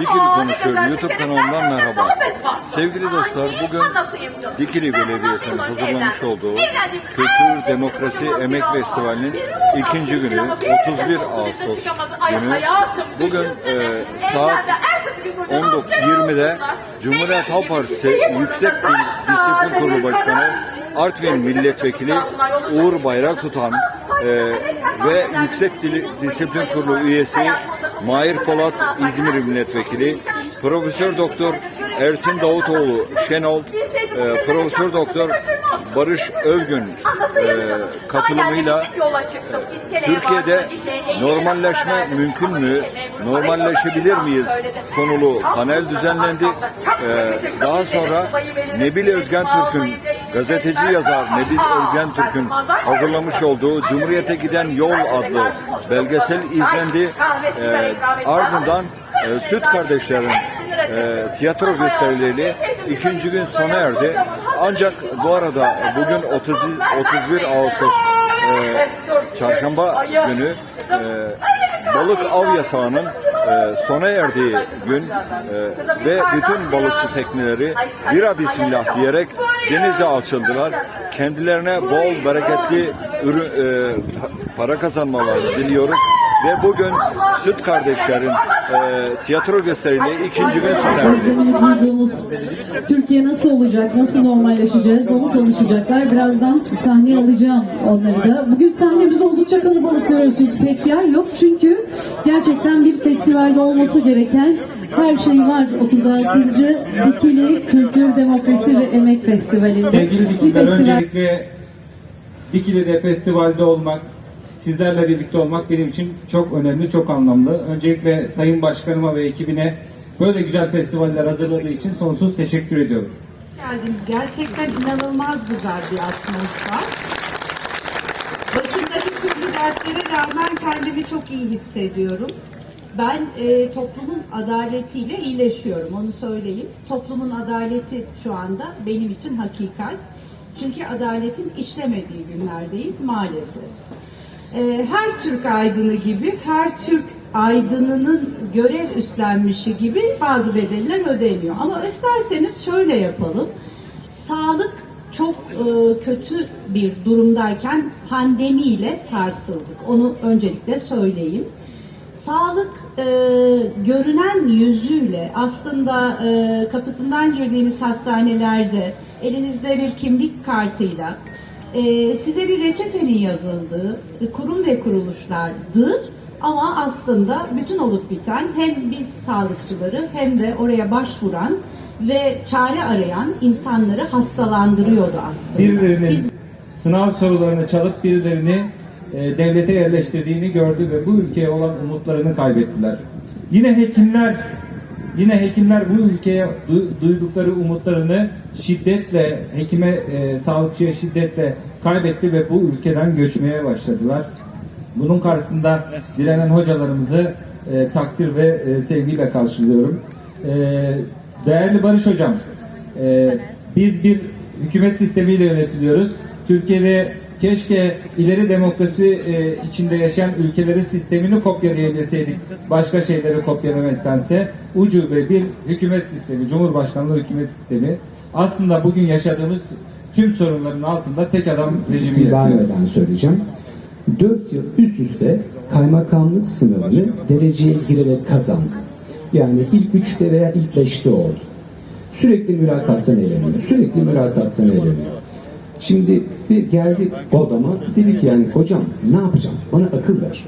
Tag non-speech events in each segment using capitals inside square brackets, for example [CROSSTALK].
Dikili Konuşuyor YouTube kanalından merhaba. Sevgili dostlar bugün Dikili Belediyesi'nin hazırlamış olduğu Kültür, Demokrasi, Emek Festivali'nin ikinci günü 31 Ağustos günü. Bugün e, saat 19.20'de Cumhuriyet Halk Partisi Yüksek Disiplin Kurulu Başkanı Artvin Milletvekili Uğur Bayrak tutan e, ve Yüksek Disiplin Kurulu üyesi Mahir Polat İzmir Milletvekili, Profesör Doktor Ersin Davutoğlu Şenol, e, Profesör Doktor Barış Övgün e, katılımıyla Türkiye'de normalleşme mümkün mü, normalleşebilir miyiz? Konulu panel düzenlendi. E, daha sonra Nebil Özgen Türk'ün gazeteci yazar Nebil Özgen Türk'ün hazırlamış olduğu Cumhuriyete Giden Yol adlı belgesel izlendi. E, ardından e, Süt Kardeşler'in e, tiyatro gösterileri ikinci gün sona erdi. Ancak bu arada bugün 30, 31 Ağustos e, çarşamba günü e, balık av yasağının e, sona erdiği gün e, ve bütün balıkçı tekneleri bira bismillah diyerek denize açıldılar. Kendilerine bol bereketli ürün, e, para kazanmalarını diliyoruz. Ve bugün Süt Kardeşler'in e, tiyatro gösterileri ikinci gün sona erdi. Türkiye nasıl olacak, nasıl normalleşeceğiz onu konuşacaklar. Birazdan sahneye alacağım onları da. Bugün sahnemiz oldukça kalabalık görüyorsunuz. Pek yer yok çünkü gerçekten bir festivalde olması gereken her şey var. 36. Dikili Kültür, Demokrasi ve Emek Festivali'nde. Sevgili Bir Dikililer, festival öncelikle Dikili'de festivalde olmak, sizlerle birlikte olmak benim için çok önemli, çok anlamlı. Öncelikle Sayın Başkanıma ve ekibine böyle güzel festivaller hazırladığı için sonsuz teşekkür ediyorum. geldiniz. Gerçekten inanılmaz güzel bir atmosfer. Başımdaki türlü dertlere rağmen kendimi çok iyi hissediyorum. Ben e, toplumun adaletiyle iyileşiyorum, onu söyleyeyim. Toplumun adaleti şu anda benim için hakikat. Çünkü adaletin işlemediği günlerdeyiz maalesef. E, her Türk aydını gibi, her Türk aydınının görev üstlenmişi gibi bazı bedeller ödeniyor. Ama isterseniz şöyle yapalım. Sağlık çok e, kötü bir durumdayken pandemiyle sarsıldık. Onu öncelikle söyleyeyim. Sağlık e, görünen yüzüyle aslında e, kapısından girdiğiniz hastanelerde elinizde bir kimlik kartıyla e, size bir reçetenin yazıldığı e, kurum ve kuruluşlardı ama aslında bütün olup biten hem biz sağlıkçıları hem de oraya başvuran ve çare arayan insanları hastalandırıyordu aslında. Birilerinin Biz sınav sorularını çalıp birilerini e, devlete yerleştirdiğini gördü ve bu ülkeye olan umutlarını kaybettiler. Yine hekimler yine hekimler bu ülkeye du- duydukları umutlarını şiddetle hekime e, sağlıkçıya şiddetle kaybetti ve bu ülkeden göçmeye başladılar. Bunun karşısında direnen hocalarımızı e, takdir ve e, sevgiyle karşılıyorum. E, değerli Barış Hocam, e, biz bir hükümet sistemiyle yönetiliyoruz. Türkiye'de keşke ileri demokrasi e, içinde yaşayan ülkelerin sistemini kopyalayabilseydik başka şeyleri kopyalamaktanse ucube bir hükümet sistemi, Cumhurbaşkanlığı hükümet sistemi aslında bugün yaşadığımız tüm sorunların altında tek adam rejimi yatıyor. söyleyeceğim. 4 yıl üst üste kaymakamlık sınavını dereceye girerek kazandı. Yani ilk üçte veya ilk beşte oldu. Sürekli mülakattan eleniyor. Sürekli mülakattan eleniyor. Şimdi bir geldi odama dedi ki yani hocam ne yapacağım? Bana akıl ver.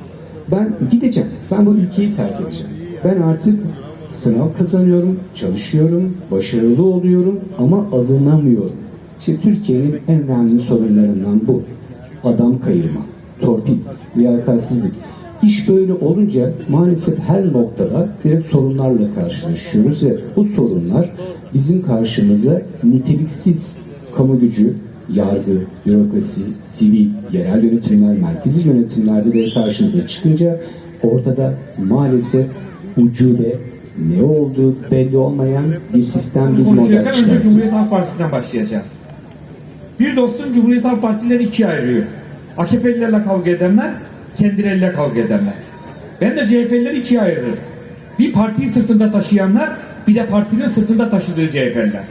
Ben gideceğim. Ben bu ülkeyi terk edeceğim. Ben artık sınav kazanıyorum, çalışıyorum, başarılı oluyorum ama alınamıyorum. İşte Türkiye'nin en önemli sorunlarından bu. Adam kayırma, torpil, liyakatsizlik. İş böyle olunca maalesef her noktada direkt sorunlarla karşılaşıyoruz ve bu sorunlar bizim karşımıza niteliksiz kamu gücü, yargı, bürokrasi, sivil, yerel yönetimler, merkezi yönetimlerde de karşımıza çıkınca ortada maalesef ucube, ne olduğu belli olmayan bir sistem, bir model konuşurken önce çıkartıyor. Cumhuriyet Halk Partisi'nden başlayacağız. Bir dostum Cumhuriyet Halk Partileri ikiye ayırıyor. AKP'lilerle kavga edenler, kendileriyle kavga edenler. Ben de CHP'lileri ikiye ayırırım. Bir partiyi sırtında taşıyanlar, bir de partinin sırtında taşıdığı CHP'liler.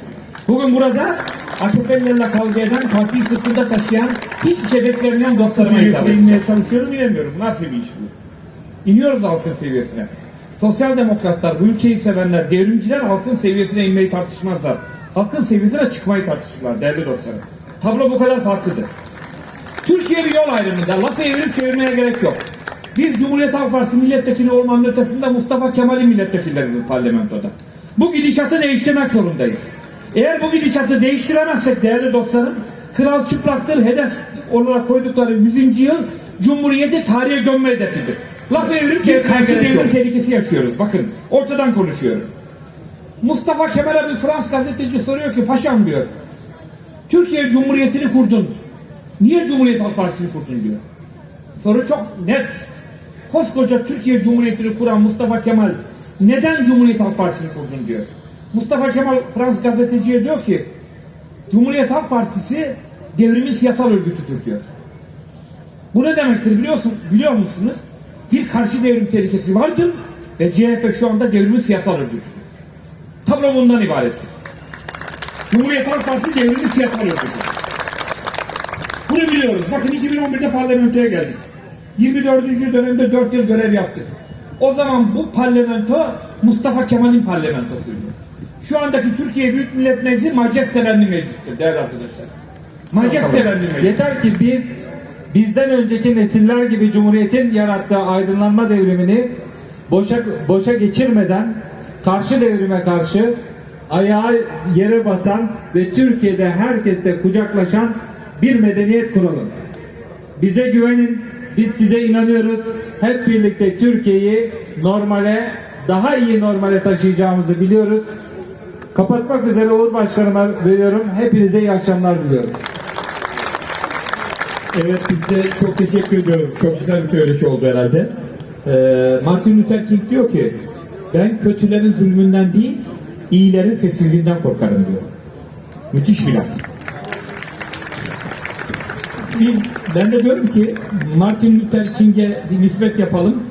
Bugün burada AKP'lilerle kavga eden, partiyi sırtında taşıyan, hiçbir şey beklemeyen dostlarıma hitap inmeye çalışıyorum, inemiyorum. Nasıl bir iş bu? İniyoruz halkın seviyesine. Sosyal demokratlar, bu ülkeyi sevenler, devrimciler halkın seviyesine inmeyi tartışmazlar. Halkın seviyesine çıkmayı tartışırlar değerli dostlarım. Tablo bu kadar farklıdır. Türkiye bir yol ayrımında lafı evirip çevirmeye gerek yok. Biz Cumhuriyet Halk Partisi milletvekili olmanın ötesinde Mustafa Kemal'in milletvekilleriyiz parlamentoda. Bu gidişatı değiştirmek zorundayız. Eğer bu gidişatı değiştiremezsek değerli dostlarım, Kral Çıplaktır hedef olarak koydukları 100. yıl Cumhuriyeti tarihe gömme hedefidir. Lafı evirip çevirmeye karşı devrim tehlikesi yaşıyoruz. Bakın ortadan konuşuyorum. Mustafa Kemal'e bir Fransız gazeteci soruyor ki paşam diyor. Türkiye Cumhuriyeti'ni kurdun. Niye Cumhuriyet Halk Partisi'ni kurdun diyor. Soru çok net. Koskoca Türkiye Cumhuriyeti'ni kuran Mustafa Kemal neden Cumhuriyet Halk Partisi'ni kurdun diyor. Mustafa Kemal Fransız gazeteciye diyor ki Cumhuriyet Halk Partisi devrimin siyasal örgütüdür diyor. Bu ne demektir biliyorsun, biliyor musunuz? Bir karşı devrim tehlikesi vardır ve CHP şu anda devrimin siyasal örgütüdür. Tablo bundan ibarettir. Cumhuriyet Halk Partisi devrimin siyasal örgütüdür. Bunu biliyoruz. Bakın 2011'de parlamentoya geldik. 24. dönemde 4 yıl görev yaptık. O zaman bu parlamento Mustafa Kemal'in parlamentosuydu. Şu andaki Türkiye Büyük Millet Meclisi majestelenli meclistir değerli arkadaşlar. Majestelenli meclis. Yeter ki biz bizden önceki nesiller gibi Cumhuriyet'in yarattığı aydınlanma devrimini boşa boşa geçirmeden karşı devrime karşı ayağı yere basan ve Türkiye'de herkesle kucaklaşan bir medeniyet kuralım. Bize güvenin, biz size inanıyoruz. Hep birlikte Türkiye'yi normale, daha iyi normale taşıyacağımızı biliyoruz. Kapatmak üzere Uğur Başkanıma veriyorum. Hepinize iyi akşamlar diliyorum. Evet biz de çok teşekkür ediyoruz. Çok güzel bir söyleşi oldu herhalde. Ee, Martin Luther King diyor ki ben kötülerin zulmünden değil iyilerin sessizliğinden korkarım diyor. Müthiş bir laf. Ben de diyorum ki Martin Luther King'e bir nispet yapalım.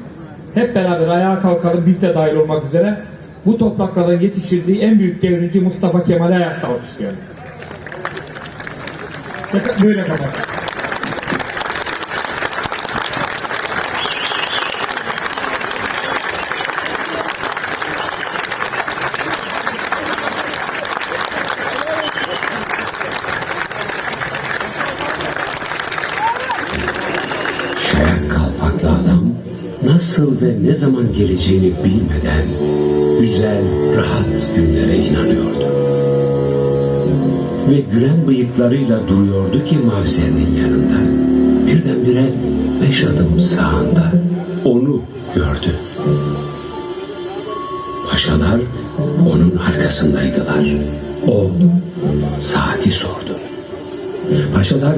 Hep beraber ayağa kalkalım biz de dahil olmak üzere. Bu toprakların yetiştirdiği en büyük devrimci Mustafa Kemal'i ayakta alkışlayalım. Böyle adam nasıl ve ne zaman geleceğini bilmeden rahat günlere inanıyordu. Ve gülen bıyıklarıyla duruyordu ki Mavser'in yanında. Birdenbire beş adım sağında onu gördü. Paşalar onun arkasındaydılar. O saati sordu. Paşalar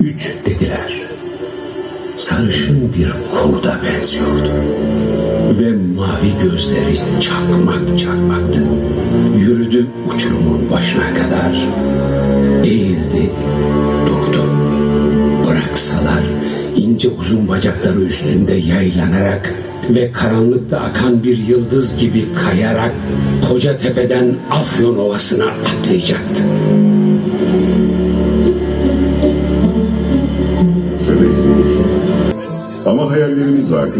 üç dediler sarışın bir kurda benziyordu. Ve mavi gözleri çakmak çakmaktı. Yürüdü uçurumun başına kadar. Eğildi, durdu. Bıraksalar ince uzun bacakları üstünde yaylanarak ve karanlıkta akan bir yıldız gibi kayarak koca tepeden Afyon Ovası'na atlayacaktı. Ama hayallerimiz vardı.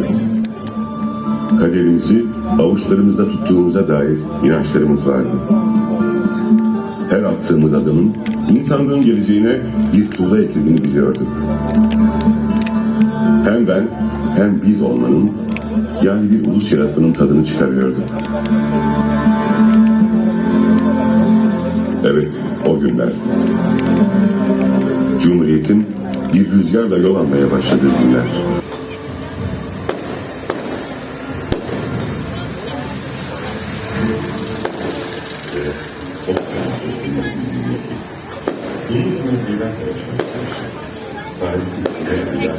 Kaderimizi avuçlarımızda tuttuğumuza dair inançlarımız vardı. Her attığımız adımın insanlığın geleceğine bir tuğla eklediğini biliyorduk. Hem ben hem biz olmanın yani bir ulus yaratmanın tadını çıkarıyorduk. Evet, o günler. Cumhuriyetin bir rüzgarla yol almaya başladığı günler. Meydan savaşı. Tarihteki ileride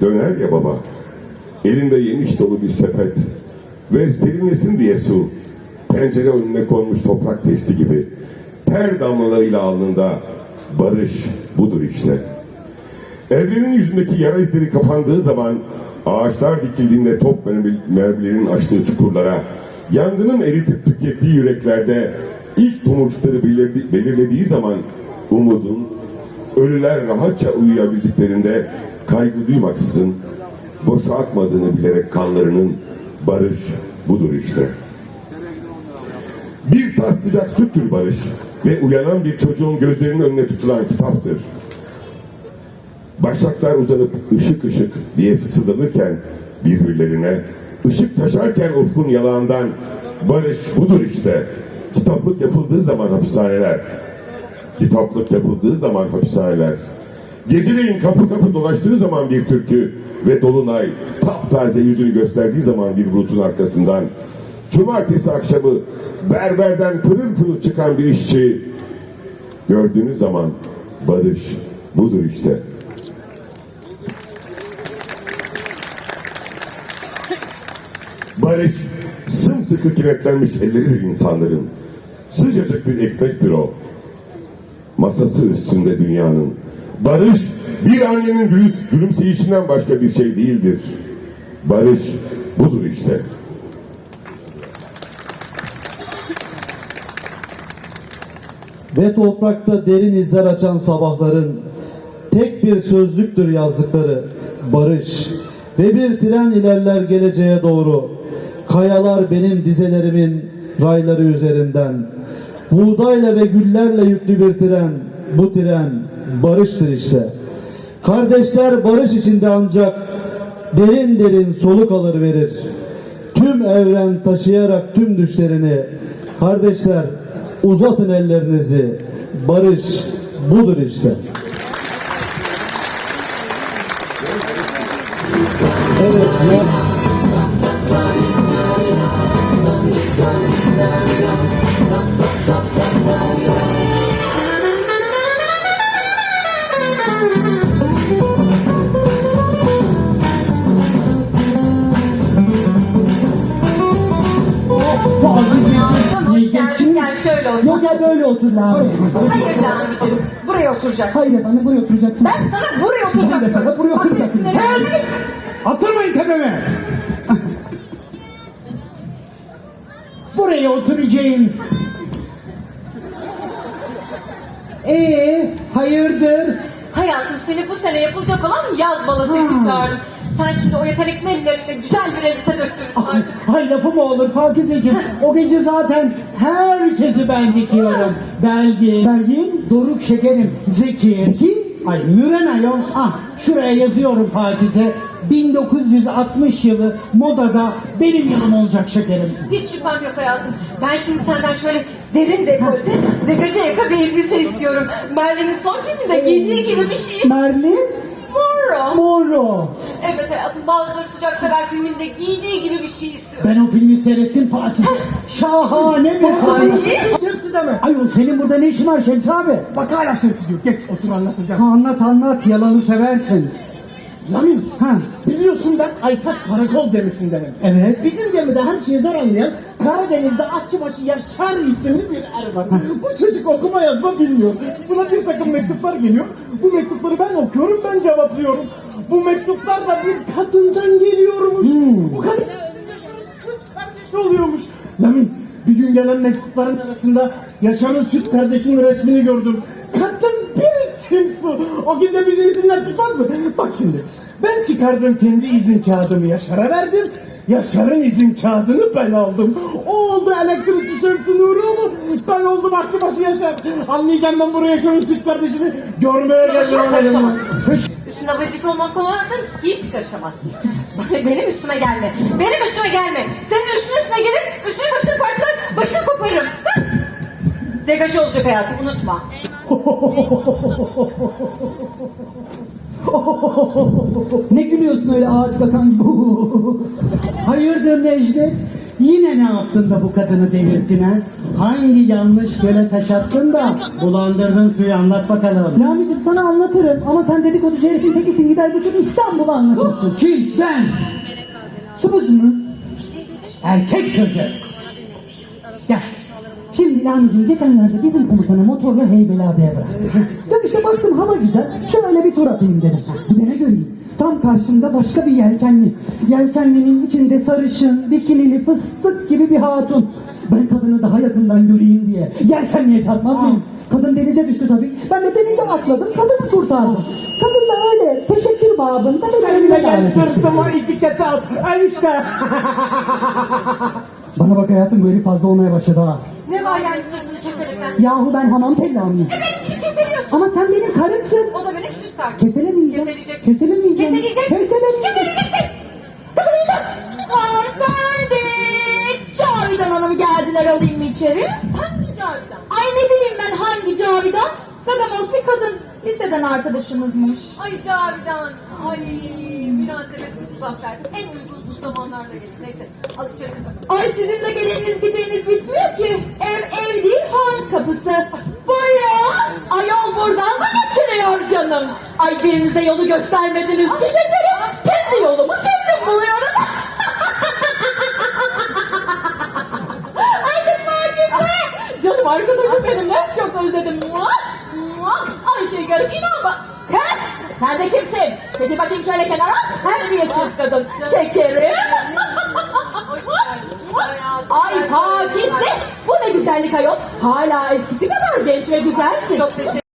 Döner ya baba. Elinde yemiş dolu bir sepet. Ve serinlesin diye su. Pencere önüne konmuş toprak testi gibi. Ter damlalarıyla alnında barış budur işte. Evrenin yüzündeki yara izleri kapandığı zaman ağaçlar dikildiğinde top mermilerinin açtığı çukurlara yangının eritip tükettiği yüreklerde ilk tomurcukları belirlediği zaman umudun ölüler rahatça uyuyabildiklerinde kaygı duymaksızın boşa akmadığını bilerek kanlarının barış budur işte. Bir tas sıcak süttür barış ve uyanan bir çocuğun gözlerinin önüne tutulan kitaptır. Başaklar uzanıp ışık ışık diye fısıldanırken birbirlerine ışık taşarken ufkun yalağından barış budur işte. Kitaplık yapıldığı zaman hapishaneler. Kitaplık yapıldığı zaman hapishaneler. Geceleyin kapı kapı dolaştığı zaman bir türkü ve dolunay taptaze yüzünü gösterdiği zaman bir bulutun arkasından cumartesi akşamı berberden pırıl pırıl çıkan bir işçi gördüğünüz zaman barış budur işte. Barış sımsıkı kilitlenmiş elleridir insanların. Sıcacık bir ekmektir o. Masası üstünde dünyanın. Barış bir annenin gülüs, gülümseyişinden başka bir şey değildir. Barış budur işte. Ve toprakta derin izler açan sabahların tek bir sözlüktür yazdıkları barış. Ve bir tren ilerler geleceğe doğru. Kayalar benim dizelerimin rayları üzerinden. Buğdayla ve güllerle yüklü bir tren. Bu tren barıştır işte. Kardeşler barış içinde ancak derin derin soluk alır verir. Tüm evren taşıyarak tüm düşlerini kardeşler uzatın ellerinizi. Barış budur işte. Evet ya. Şöyle otur. Yok gel böyle otur Lami. Hayır Lami'cim. Buraya oturacaksın. Hayır efendim buraya oturacaksın. Ben sana buraya Ben de oturacaksın. sana buraya oturacaksın. Sen! Oturmayın tepeme. Buraya oturacağım. Ee, hayırdır? Hayatım seni bu sene yapılacak olan yaz balosu için çağırdım. Sen şimdi o yetenekli ellerinle güzel bir elbise döktürürsün Ay, artık. ay lafı mı olur Fakizeciğim? [LAUGHS] O gece zaten herkesi ben dikiyorum. Belgin. Belgin? Doruk şekerim. Zeki. Zeki? Ay Müren ayol. Ah şuraya yazıyorum Pakize. 1960 yılı modada benim yılım olacak şekerim. Hiç şüphem yok hayatım. Ben şimdi senden şöyle derin dekolte, degaje yaka bir elbise istiyorum. Merlin'in son filminde giydiği gibi bir şey. Merlin Moro. Moro. Evet hayatım bazıları sıcak sever filminde giydiği gibi bir şey istiyorum. Ben o filmi seyrettim Pakize. Şahane bir film. Şemsi deme. Ayol senin burada ne işin var Şemsi abi? Bak hala Şemsi diyor. Geç otur anlatacağım. Ha, anlat anlat yalanı seversin. Lamin. Ha. Biliyorsun ben Aytaç Karakol gemisindenim. Evet. Bizim gemide her şeyi zor anlayan Karadeniz'de aşçıbaşı Yaşar isimli bir er var. Bu çocuk okuma yazma bilmiyor. Buna bir takım mektuplar geliyor. Bu mektupları ben okuyorum, ben cevaplıyorum. Bu mektuplar da bir kadından geliyormuş. Bu kadın süt kardeşi oluyormuş. Lamin bir gün gelen mektupların arasında Yaşar'ın süt kardeşinin resmini gördüm. Su. O gün de bizim isimler çıkmaz mı? Bak şimdi ben çıkardım kendi izin kağıdımı Yaşar'a verdim. Yaşar'ın izin kağıdını ben aldım. O oldu elektrikçi Şemsi Nuroğlu. Ben oldum Akçıbaşı Yaşar. Anlayacağım ben buraya Yaşar'ın süt kardeşini görmeye Yaşar geldim. karışamazsın. Üstüne vazife olmak konularında hiç karışamazsın. Benim üstüme gelme. Benim üstüme gelme. Senin üstüne üstüne gelir, üstüne başını parçalar, başını koparırım. Hah! Degajı olacak hayatım, unutma. [LAUGHS] Ne gülüyorsun öyle ağaç bakan gibi? [LAUGHS] Hayırdır Necdet? Yine ne yaptın da bu kadını delirttin ha? Hangi yanlış göle taş attın da bulandırdın suyu anlat bakalım. Lamicim sana anlatırım ama sen dedikoducu herifin tekisin gider bütün İstanbul'u anlatırsın. Kim? Ben. Su mu? Erkek sözü. Gel. Şimdi Lami'cim geçenlerde bizim komutanı motorla Heybeliada'ya bıraktı. Dönüşte baktım hava güzel. Şöyle bir tur atayım dedim. Bir de ne göreyim? Tam karşımda başka bir yelkenli. Yelkenlinin içinde sarışın, bikinili, fıstık gibi bir hatun. Ben kadını daha yakından göreyim diye. Yelkenliye çarpmaz mıyım? Kadın denize düştü tabii. Ben de denize atladım, kadını kurtardım. Kadın da öyle teşekkür babında beni Sen de gel davet etti. sırtıma iki kese at. Enişte. Bana bak hayatım böyle fazla olmaya başladı ha. Ne var yani sırtını keselesen? Yahu ben hamam tellamıyım. Evet kimi keseliyorsun? Ama sen benim karımsın. O da benim süt kardeşim. Keselemeyeceğim. Keseleyeceksin. Keselemeyeceğim. Keseleyeceksin. Keselemeyeceğim. Keseleyeceksin. Keseleyeceksin. Hanımefendi. Cavidan Hanım geldiler alayım mı içeri? Hangi Cavidan? Ay ne bileyim ben hangi Cavidan? Gagamoz bir kadın liseden arkadaşımızmış. Ay Cavidan. Ay münasebetsiz uzaklar. En uygunsuz zamanlarda gelir. Neyse içeri kızım. Ay sizin de geliriniz gideriniz bitmiyor ki. Ev ev değil han kapısı. Buyurun. Ayol buradan mı geçiliyor canım? Ay birinize yolu göstermediniz ki şekerim. Kendi yolumu kendim buluyorum. Ay güzel güzel. Canım arkadaşım benim ne çok özledim. Ay şekerim inan bak. Sen de kimsin? Çekil bakayım şöyle kenara. Terbiyesiz kadın. Şekerim. Ay Pakize. Bu ne güzellik ayol. Hala eskisi kadar genç ve güzelsin. Çok teşekkür